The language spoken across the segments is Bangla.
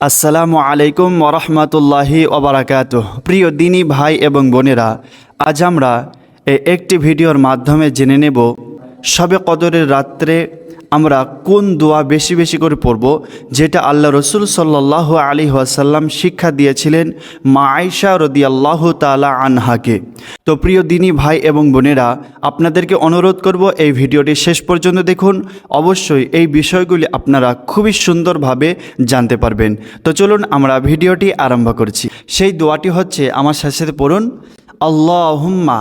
আসসালামু আলাইকুম ওরহমতুল্লাহি ওবরাকাত প্রিয় দিনী ভাই এবং বোনেরা, আজ আমরা এই একটি ভিডিওর মাধ্যমে জেনে নেব সবে কদরের রাত্রে আমরা কোন দোয়া বেশি বেশি করে পড়ব? যেটা আল্লাহ রসুল সাল্লাহ আলী ওয়াসাল্লাম শিক্ষা দিয়েছিলেন মা আয়সা রদিয়াল্লাহ তালা আনহাকে। তো প্রিয় দিনী ভাই এবং বোনেরা, আপনাদেরকে অনুরোধ করব এই ভিডিওটি শেষ পর্যন্ত দেখুন। অবশ্যই এই বিষয়গুলি আপনারা খুবই সুন্দরভাবে জানতে পারবেন। তো চলুন আমরা ভিডিওটি আরম্ভ করছি। সেই দোয়াটি হচ্ছে, আমার সাথে পড়ুন, আল্লাহুম্মা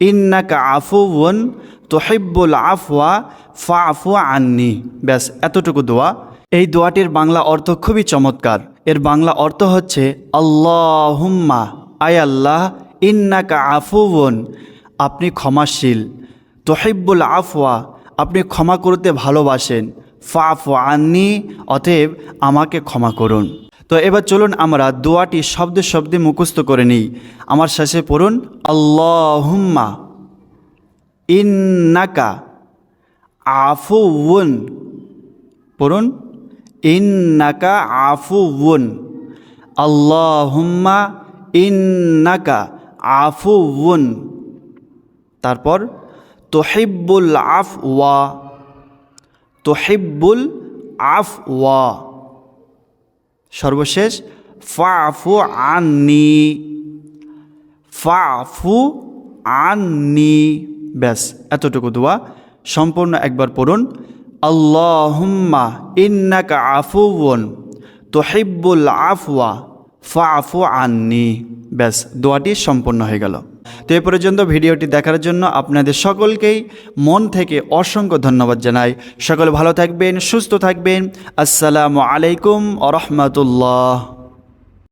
ইন্নাকা আফুওন তোহিব্বুল আফওয়া ফা আফু আন্নি। ব্যাস, এতটুকু দোয়া। এই দোয়াটির বাংলা অর্থ খুবই চমৎকার। এর বাংলা অর্থ হচ্ছে, আল্লাহুম্মা, আয় আল্লাহ, ইন্নাকা আফুওন আপনি ক্ষমাশীল। তোহিব্বুল আফওয়া, আপনি ক্ষমা করতে ভালোবাসেন। ফা আফু আন্নি, অতএব আমাকে ক্ষমা করুন। তো এবার চলুন আমরা দোয়াটি শব্দে শব্দে মুখস্থ করে নিই। আমার শেষে পড়ুন, আল্লাহুম্মা ইন্নাকা আফুউন। পড়ুন, ইন্নাকা আফুউন। আল্লাহুম্মা ইন্নাকা আফুউন। তারপর, তোহিব্বুল আফওয়া। তোহিব্বুল আফওয়া। সর্বশেষ, ফাফু আননি। ফাফু আন্নি। ব্যাস, এতটুকু দোয়া। সম্পূর্ণ একবার পড়ুন। আল্লাহুম্মা ইন্নাকা আফুওন তোহিব্বুল আফওয়া, ফাফু আন্নি। ব্যাস, দোয়াটি সম্পূর্ণ হয়ে গেল। তো এ পর্যন্ত ভিডিওটি দেখার জন্য আপনাদের সকলকেই মন থেকে অসংখ্য ধন্যবাদ জানাই। সকল ভালো থাকবেন, সুস্থ থাকবেন। আসসালামু আলাইকুম আ রহমতুল্লাহ।